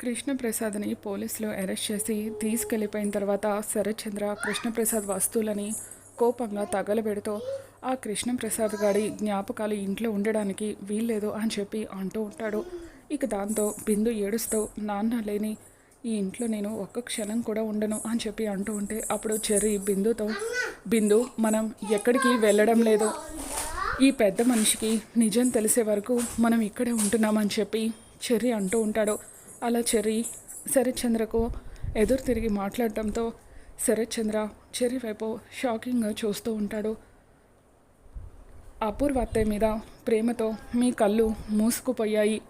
కృష్ణప్రసాద్ని పోలీసులు అరెస్ట్ చేసి తీసుకెళ్ళిపోయిన తర్వాత శరత్చంద్ర కృష్ణప్రసాద్ వస్తువులని కోపంగా తగలబెడుతూ ఆ కృష్ణప్రసాద్ గారి జ్ఞాపకాలు ఇంట్లో ఉండడానికి వీల్లేదు అని చెప్పి అంటూ ఉంటాడు. ఇక దాంతో బిందు ఏడుస్తూ నాన్న లేని ఈ ఇంట్లో నేను ఒక్క క్షణం కూడా ఉండను అని చెప్పి అంటూ ఉంటే అప్పుడు చెర్రీ బిందుతో బిందు మనం ఎక్కడికి వెళ్ళడం లేదు. ఈ పెద్ద మనిషికి నిజం తెలిసే వరకు మనం ఇక్కడే ఉంటున్నామని చెప్పి చెర్రీ అంటూ ఉంటాడు. అలా చెర్రీ శరత్చంద్రకు ఎదురు తిరిగి మాట్లాడటంతో శరత్చంద్ర చెర్రీ వైపు షాకింగ్గా చూస్తూ ఉంటాడు. అపూర్వ అత్తయ్య మీద ప్రేమతో మీ కళ్ళు మూసుకుపోయాయి.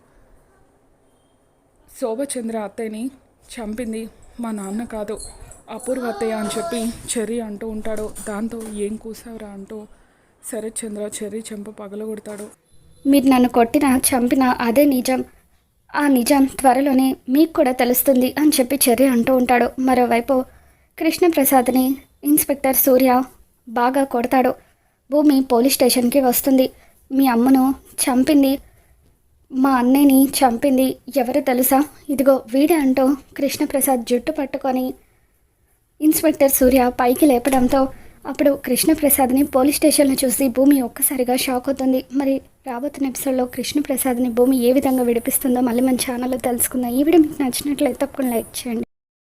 శోభచంద్ర అత్తయ్యని చంపింది మా నాన్న కాదు అపూర్వ అత్తయ్య అని చెప్పి చెర్రీ అంటూ ఉంటాడు. దాంతో ఏం కూసావురా అంటూ శరత్చంద్ర చెర్రీ చెంప పగలగొడతాడు. మీరు నన్ను కొట్టిన చంపిన అదే నిజం. ఆ నిజం త్వరలోనే మీకు కూడా తెలుస్తుంది అని చెప్పి చెర్రి అంటూ ఉంటాడు. మరోవైపు కృష్ణప్రసాద్ని ఇన్స్పెక్టర్ సూర్య బాగా కొడతాడు. భూమి పోలీస్ స్టేషన్కి వస్తుంది. మీ అమ్మను చంపింది మా అన్నయ్యని చంపింది ఎవరు తెలుసా? ఇదిగో వీడే అంటూ కృష్ణప్రసాద్ జుట్టు పట్టుకొని ఇన్స్పెక్టర్ సూర్య పైకి లేపడంతో అప్పుడు కృష్ణప్రసాద్ని పోలీస్ స్టేషన్లో చూసి భూమి ఒక్కసారిగా షాక్ అవుతుంది. మరి రాబోతున్న ఎపిసోడ్లో కృష్ణప్రసాద్ని భూమి ఏ విధంగా విడిపిస్తుందో మళ్ళీ మన ఛానల్లో తెలుసుకుందాం. ఈ వీడియో మీకు నచ్చినట్లయితే తప్పకుండా లైక్ చేయండి.